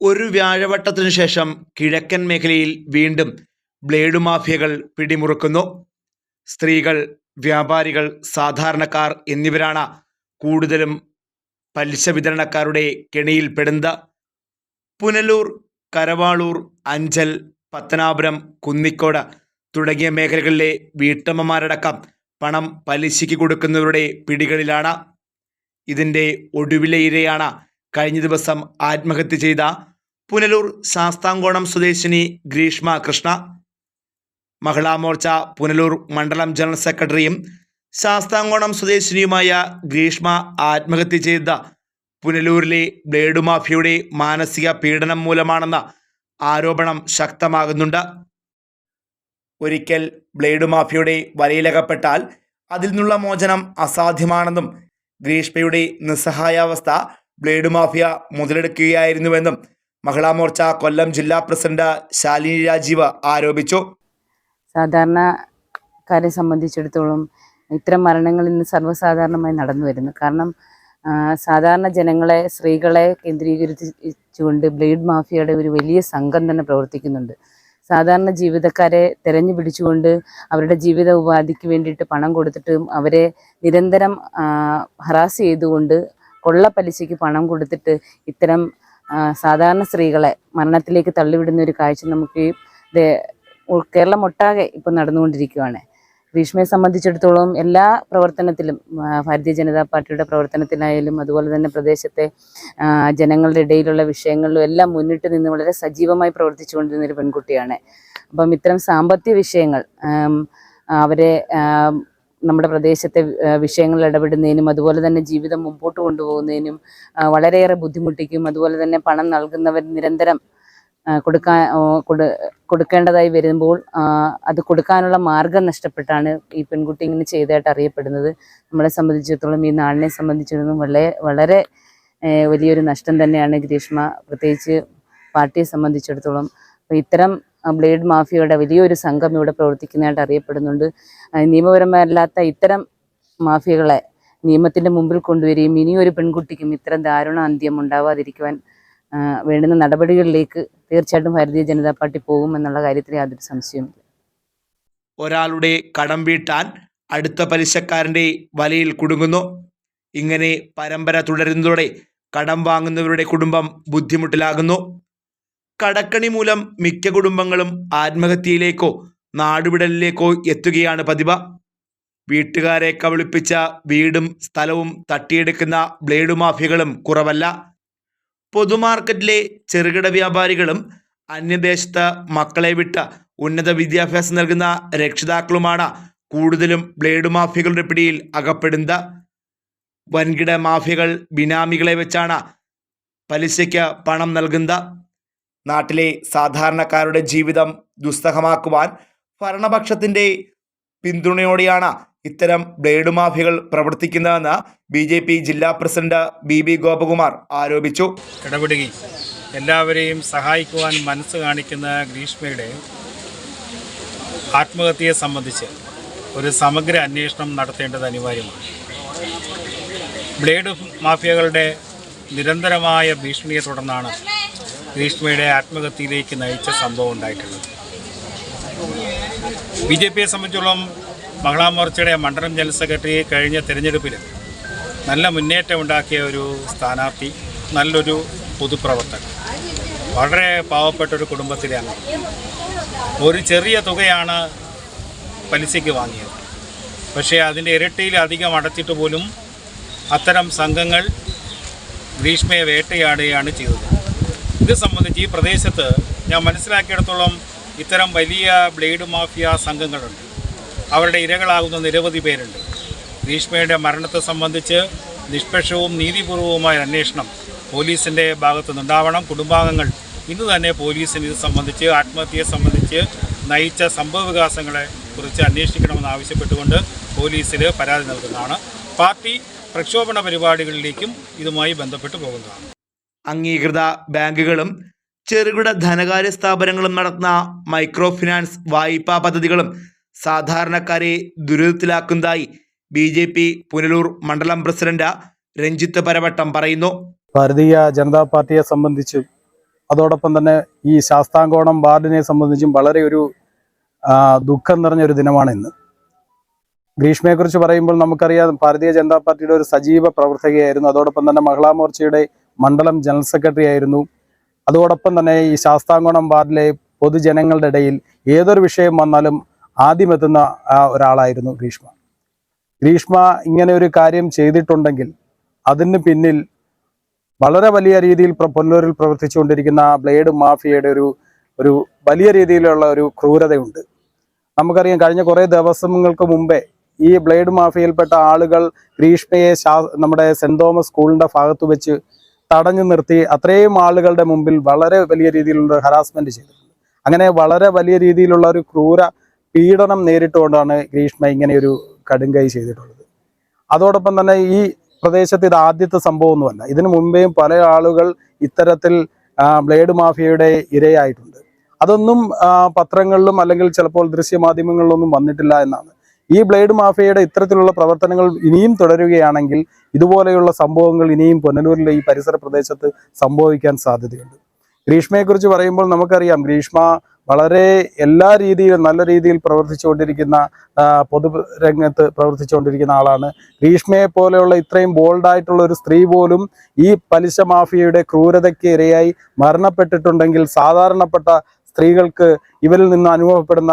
ഒരു വ്യാഴവട്ടത്തിനു ശേഷം കിഴക്കൻ മേഖലയിൽ വീണ്ടും ബ്ലേഡ് മാഫിയകൾ പിടിമുറുക്കുന്നു. സ്ത്രീകൾ വ്യാപാരികൾ സാധാരണക്കാർ എന്നിവരാണ് കൂടുതലും പലിശ വിതരണക്കാരുടെ കെണിയിൽപ്പെടുന്നത്. പുനലൂർ കരവാളൂർ അഞ്ചൽ പത്തനാപുരം കുന്നിക്കോട് തുടങ്ങിയ മേഖലകളിലെ വീട്ടമ്മമാരടക്കം പണം പലിശയ്ക്ക് കൊടുക്കുന്നവരുടെ പിടികളിലാണ്. ഇതിന്റെ ഒടുവിലെ ഇരയാണ് കഴിഞ്ഞ ദിവസം ആത്മഹത്യ ചെയ്ത പുനലൂർ ശാസ്താംകോണം സ്വദേശിനി ഗ്രീഷ്മ കൃഷ്ണ മഹിളാ മോർച്ച പുനലൂർ മണ്ഡലം ജനറൽ സെക്രട്ടറിയും ശാസ്താംകോണം സ്വദേശിനിയുമായ ഗ്രീഷ്മ ആത്മഹത്യ ചെയ്ത പുനലൂരിലെ ബ്ലേഡ് മാഫിയയുടെ മാനസിക പീഡനം മൂലമാണെന്ന ആരോപണം ശക്തമാകുന്നുണ്ട്. ഒരിക്കൽ ബ്ലേഡ് മാഫിയയുടെ വലയിലകപ്പെട്ടാൽ അതിൽ നിന്നുള്ള മോചനം അസാധ്യമാണെന്നും ഗ്രീഷ്മയുടെ നിസ്സഹായാവസ്ഥ ബ്ലേഡ് മാഫിയ മുതലെടുക്കുകയായിരുന്നുവെന്നും മഹിളാ മോർച്ച കൊല്ലം ജില്ലാ പ്രസിഡന്റ് ശാലിനി രാജീവ് ആരോപിച്ചു. സാധാരണക്കാരെ സംബന്ധിച്ചിടത്തോളം ഇത്തരം മരണങ്ങൾ ഇന്ന് സർവസാധാരണമായി നടന്നു വരുന്നു. കാരണം സാധാരണ ജനങ്ങളെ സ്ത്രീകളെ കേന്ദ്രീകരിച്ചുകൊണ്ട് ബ്ലേഡ് മാഫിയയുടെ ഒരു വലിയ സംഘം തന്നെ പ്രവർത്തിക്കുന്നുണ്ട്. സാധാരണ ജീവിതക്കാരെ തെരഞ്ഞു പിടിച്ചുകൊണ്ട് അവരുടെ ജീവിത ഉപാധിക്ക് വേണ്ടിയിട്ട് പണം കൊടുത്തിട്ടും അവരെ നിരന്തരം ഹറാസ് ചെയ്തുകൊണ്ട് കൊള്ള പലിശയ്ക്ക് പണം കൊടുത്തിട്ട് ഇത്തരം സാധാരണ സ്ത്രീകളെ മരണത്തിലേക്ക് തള്ളിവിടുന്ന ഒരു കാഴ്ച നമുക്ക് കേരളം ഒട്ടാകെ ഇപ്പം നടന്നുകൊണ്ടിരിക്കുകയാണ് ഭീഷ്മയെ സംബന്ധിച്ചിടത്തോളം എല്ലാ പ്രവർത്തനത്തിലും ഭാരതീയ ജനതാ പാർട്ടിയുടെ പ്രവർത്തനത്തിലായാലും അതുപോലെ തന്നെ പ്രദേശത്തെ ജനങ്ങളുടെ ഇടയിലുള്ള വിഷയങ്ങളിലും എല്ലാം മുന്നിട്ട് നിന്ന് വളരെ സജീവമായി പ്രവർത്തിച്ചുകൊണ്ടിരുന്ന ഒരു പെൺകുട്ടിയാണ്. അപ്പം ഇത്തരം സാമ്പത്തിക വിഷയങ്ങൾ അവരെ നമ്മുടെ പ്രദേശത്തെ വിഷയങ്ങളിൽ ഇടപെടുന്നതിനും അതുപോലെ തന്നെ ജീവിതം മുമ്പോട്ട് കൊണ്ടുപോകുന്നതിനും വളരെയേറെ ബുദ്ധിമുട്ടിക്കും. അതുപോലെ തന്നെ പണം നൽകുന്നവർ നിരന്തരം കൊടുക്കാൻ കൊടു കൊടുക്കേണ്ടതായി വരുമ്പോൾ അത് കൊടുക്കാനുള്ള മാർഗം നഷ്ടപ്പെട്ടാണ് ഈ പെൺകുട്ടി ഇങ്ങനെ ചെയ്തതായിട്ട് അറിയപ്പെടുന്നത്. നമ്മളെ സംബന്ധിച്ചിടത്തോളം ഈ നാടിനെ സംബന്ധിച്ചിടത്തോളം വളരെ വളരെ വലിയൊരു നഷ്ടം തന്നെയാണ് ഗ്രീഷ്മ. പ്രത്യേകിച്ച് പാർട്ടിയെ സംബന്ധിച്ചിടത്തോളം. ഇത്തരം ബ്ലേഡ് മാഫിയയുടെ വലിയൊരു സംഘം ഇവിടെ പ്രവർത്തിക്കുന്നതായിട്ട് അറിയപ്പെടുന്നുണ്ട്. നിയമപരമല്ലാത്ത ഇത്തരം മാഫിയകളെ നിയമത്തിന്റെ മുമ്പിൽ കൊണ്ടുവരികയും ഇനിയൊരു പെൺകുട്ടിക്കും ഇത്തരം ദാരുണ അന്ത്യം ഉണ്ടാവാതിരിക്കുവാൻ വേണ്ടുന്ന നടപടികളിലേക്ക് തീർച്ചയായിട്ടും ഭാരതീയ ജനതാ പാർട്ടി പോകുമെന്നുള്ള കാര്യത്തിൽ യാതൊരു സംശയമില്ല ഒരാളുടെ കടം വീട്ടാൻ അടുത്ത പലിശക്കാരന്റെ വലയിൽ കുടുങ്ങുന്നു. ഇങ്ങനെ പരമ്പര തുടരുന്നതോടെ കടം വാങ്ങുന്നവരുടെ കുടുംബം ബുദ്ധിമുട്ടിലാകുന്നു. കടക്കണി മൂലം മിക്ക കുടുംബങ്ങളും ആത്മഹത്യയിലേക്കോ നാടുവിടലിലേക്കോ എത്തുകയാണ് പതിവ്. വീട്ടുകാരെ കബളിപ്പിച്ച വീടും സ്ഥലവും തട്ടിയെടുക്കുന്ന ബ്ലേഡ് മാഫിയകളും കുറവല്ല. പൊതുമാർക്കറ്റിലെ ചെറുകിട വ്യാപാരികളും അന്യദേശത്ത് മക്കളെ വിട്ട് ഉന്നത വിദ്യാഭ്യാസം നൽകുന്ന രക്ഷിതാക്കളുമാണ് കൂടുതലും ബ്ലേഡ് മാഫിയകളുടെ പിടിയിൽ അകപ്പെടുന്നത്. വൻകിട മാഫിയകൾ ബിനാമികളെ വെച്ചാണ് പലിശയ്ക്ക് പണം നൽകുന്നത്. നാട്ടിലെ സാധാരണക്കാരുടെ ജീവിതം ദുസ്സഹമാക്കുവാൻ ഭരണപക്ഷത്തിന്റെ പിന്തുണയോടെയാണ് ഇത്തരം ബ്ലേഡ് മാഫിയകൾ പ്രവർത്തിക്കുന്നതെന്ന് ബി ജെ പി ജില്ലാ പ്രസിഡന്റ് ബി ബി ഗോപകുമാർ ആരോപിച്ചു. ഇടപെടുകയും എല്ലാവരെയും സഹായിക്കുവാൻ മനസ്സ് കാണിക്കുന്ന ഗ്രീഷ്മയുടെ ആത്മഹത്യയെ സംബന്ധിച്ച് ഒരു സമഗ്ര അന്വേഷണം നടത്തേണ്ടത് അനിവാര്യമാണ്. ബ്ലേഡ് മാഫിയകളുടെ നിരന്തരമായ ഭീഷണിയെ തുടർന്നാണ് ഗ്രീഷ്മയുടെ ആത്മഹത്യയിലേക്ക് നയിച്ച സംഭവം ഉണ്ടായിട്ടുള്ളത്. ബി ജെ പിയെ സംബന്ധിച്ചോളം മഹിളാ മോർച്ചയുടെ മണ്ഡലം ജനറൽ സെക്രട്ടറി കഴിഞ്ഞ തെരഞ്ഞെടുപ്പിൽ നല്ല മുന്നേറ്റം ഉണ്ടാക്കിയ ഒരു സ്ഥാനാർത്ഥി നല്ലൊരു പൊതുപ്രവർത്തകൻ. വളരെ പാവപ്പെട്ട ഒരു കുടുംബത്തിലെ അംഗം ഒരു ചെറിയ തുകയാണ് പലിശയ്ക്ക് വാങ്ങിയത്. പക്ഷേ അതിന്റെ ഇരട്ടിയിലധികം അടച്ചിട്ട് പോലും അത്തരം സംഘങ്ങൾ ഗ്രീഷ്മയെ വേട്ടയാടുകയാണ് ചെയ്തത്. ഇത് സംബന്ധിച്ച് ഈ പ്രദേശത്ത് ഞാൻ മനസ്സിലാക്കിയിടത്തോളം ഇത്തരം വലിയ ബ്ലേഡ് മാഫിയ സംഘങ്ങളുണ്ട്. അവരുടെ ഇരകളാകുന്ന നിരവധി പേരുണ്ട്. ഗ്രീഷ്മയുടെ മരണത്തെ സംബന്ധിച്ച് നിഷ്പക്ഷവും നീതിപൂർവവുമായ അന്വേഷണം പോലീസിന്റെ ഭാഗത്തു നിന്നുണ്ടാവണം കുടുംബാംഗങ്ങൾ ഇന്ന് തന്നെ പോലീസിന് ഇത് സംബന്ധിച്ച് ആത്മഹത്യയെ സംബന്ധിച്ച് നയിച്ച സംഭവവികാസങ്ങളെ കുറിച്ച് അന്വേഷിക്കണമെന്ന് ആവശ്യപ്പെട്ടുകൊണ്ട് പോലീസിൽ പരാതി നൽകുന്നതാണ്. പാർട്ടി പ്രക്ഷോഭണ പരിപാടികളിലേക്കും ഇതുമായി ബന്ധപ്പെട്ട് പോകുന്നതാണ്. അംഗീകൃത ബാങ്കുകളും ചെറുകിട ധനകാര്യ സ്ഥാപനങ്ങളും നടത്തുന്ന മൈക്രോ ഫിനാൻസ് വായ്പാ പദ്ധതികളും സാധാരണക്കാരെ ദുരിതത്തിലാക്കുന്നതായി ബി ജെ പി പുനലൂർ മണ്ഡലം പ്രസിഡന്റ് രഞ്ജിത്ത് പരവട്ടം പറയുന്നു. ഭാരതീയ ജനതാ പാർട്ടിയെ സംബന്ധിച്ചും അതോടൊപ്പം തന്നെ ഈ ശാസ്താംകോണം വാർഡിനെ സംബന്ധിച്ചും വളരെ ഒരു ദുഃഖം നിറഞ്ഞ ഒരു ദിനമാണ് ഇന്ന്. ഗ്രീഷ്മയെക്കുറിച്ച് പറയുമ്പോൾ നമുക്കറിയാം ഭാരതീയ ജനതാ പാർട്ടിയുടെ ഒരു സജീവ പ്രവർത്തകയായിരുന്നു. അതോടൊപ്പം തന്നെ മഹിളാ മോർച്ചയുടെ മണ്ഡലം ജനറൽ സെക്രട്ടറി ആയിരുന്നു. അതോടൊപ്പം തന്നെ ഈ ശാസ്താംകോണം വാർഡിലെ പൊതുജനങ്ങളുടെ ഇടയിൽ ഏതൊരു വിഷയം വന്നാലും ആദ്യം എത്തുന്ന ഒരാളായിരുന്നു ഗ്രീഷ്മ. ഗ്രീഷ്മ ഇങ്ങനെ ഒരു കാര്യം ചെയ്തിട്ടുണ്ടെങ്കിൽ അതിന് പിന്നിൽ വളരെ വലിയ രീതിയിൽ പൊന്നൂരിൽ പ്രവർത്തിച്ചുകൊണ്ടിരിക്കുന്ന ബ്ലേഡ് മാഫിയയുടെ ഒരു ഒരു വലിയ രീതിയിലുള്ള ഒരു ക്രൂരതയുണ്ട്. നമുക്കറിയാം കഴിഞ്ഞ കുറേ ദിവസങ്ങൾക്ക് മുമ്പേ ഈ ബ്ലേഡ് മാഫിയയിൽപ്പെട്ട ആളുകൾ ഗ്രീഷ്മയെ നമ്മുടെ സെന്റ് തോമസ് സ്കൂളിന്റെ ഭാഗത്ത് വെച്ച് തടഞ്ഞു നിർത്തി അത്രയും ആളുകളുടെ മുമ്പിൽ വളരെ വലിയ രീതിയിലുള്ള ഹറാസ്മെന്റ് ചെയ്തിട്ടുണ്ട്. അങ്ങനെ വളരെ വലിയ രീതിയിലുള്ള ഒരു ക്രൂര പീഡനം നേരിട്ടുകൊണ്ടാണ് ഗ്രീഷ്മ ഇങ്ങനെ ഒരു കടുങ്കൈ ചെയ്തിട്ടുള്ളത്. അതോടൊപ്പം തന്നെ ഈ പ്രദേശത്ത് ഇത് ആദ്യത്തെ സംഭവമൊന്നുമല്ല. ഇതിനു മുമ്പേയും പല ആളുകൾ ഇത്തരത്തിൽ ബ്ലേഡ് മാഫിയയുടെ ഇരയായിട്ടുണ്ട്. അതൊന്നും പത്രങ്ങളിലും അല്ലെങ്കിൽ ചിലപ്പോൾ ദൃശ്യമാധ്യമങ്ങളിലൊന്നും വന്നിട്ടില്ല എന്നാണ് ഈ ബ്ലേഡ് മാഫിയയുടെ ഇത്തരത്തിലുള്ള പ്രവർത്തനങ്ങൾ ഇനിയും തുടരുകയാണെങ്കിൽ ഇതുപോലെയുള്ള സംഭവങ്ങൾ ഇനിയും പൊന്നനൂരിലെ ഈ പരിസര പ്രദേശത്ത് സംഭവിക്കാൻ സാധ്യതയുണ്ട്. ഗ്രീഷ്മയെക്കുറിച്ച് പറയുമ്പോൾ നമുക്കറിയാം ഗ്രീഷ്മ വളരെ എല്ലാ രീതിയിലും നല്ല രീതിയിൽ പ്രവർത്തിച്ചുകൊണ്ടിരിക്കുന്ന ആ, പൊതു രംഗത്ത് പ്രവർത്തിച്ചുകൊണ്ടിരിക്കുന്ന ആളാണ്. ഗ്രീഷ്മയെ പോലെയുള്ള ഇത്രയും ബോൾഡായിട്ടുള്ള ഒരു സ്ത്രീ പോലും ഈ പലിശ മാഫിയയുടെ ക്രൂരതയ്ക്ക് ഇരയായി മരണപ്പെട്ടിട്ടുണ്ടെങ്കിൽ സാധാരണപ്പെട്ട സ്ത്രീകൾക്ക് ഇവരിൽ നിന്ന് അനുഭവപ്പെടുന്ന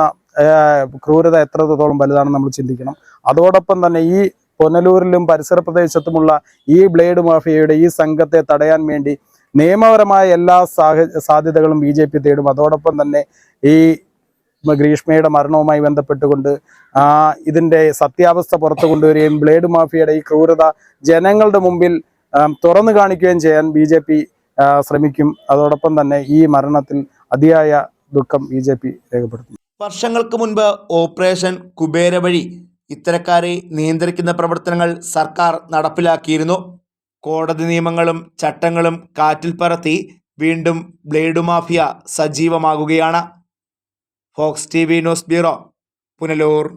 ക്രൂരത എത്രത്തോളം വലുതാണെന്ന് നമ്മൾ ചിന്തിക്കണം. അതോടൊപ്പം തന്നെ ഈ പൊന്നലൂരിലും പരിസര പ്രദേശത്തുമുള്ള ഈ ബ്ലേഡ് മാഫിയയുടെ ഈ സംഘത്തെ തടയാൻ വേണ്ടി നിയമപരമായ എല്ലാ സാധ്യതകളും ബി ജെ പി തേടും. അതോടൊപ്പം തന്നെ ഈ ഗ്രീഷ്മയുടെ മരണവുമായി ബന്ധപ്പെട്ടുകൊണ്ട് ആ ഇതിന്റെ സത്യാവസ്ഥ പുറത്തു കൊണ്ടുവരികയും ബ്ലേഡ് മാഫിയയുടെ ഈ ക്രൂരത ജനങ്ങളുടെ മുമ്പിൽ തുറന്നു കാണിക്കുകയും ചെയ്യാൻ ബി ജെ പി ശ്രമിക്കും. അതോടൊപ്പം തന്നെ ഈ മരണത്തിൽ അതിയായ ദുഃഖം ബി ജെ പി രേഖപ്പെടുത്തുന്നു. വർഷങ്ങൾക്ക് മുൻപ് ഓപ്പറേഷൻ കുബേര വഴി ഇത്തരക്കാരെ നിയന്ത്രിക്കുന്ന പ്രവർത്തനങ്ങൾ സർക്കാർ നടപ്പിലാക്കിയിരുന്നു. കോടതി നിയമങ്ങളും ചട്ടങ്ങളും കാറ്റിൽ പറത്തി വീണ്ടും blade mafia സജീവമാകുകയാണ്. Fox T news bureau Punalur.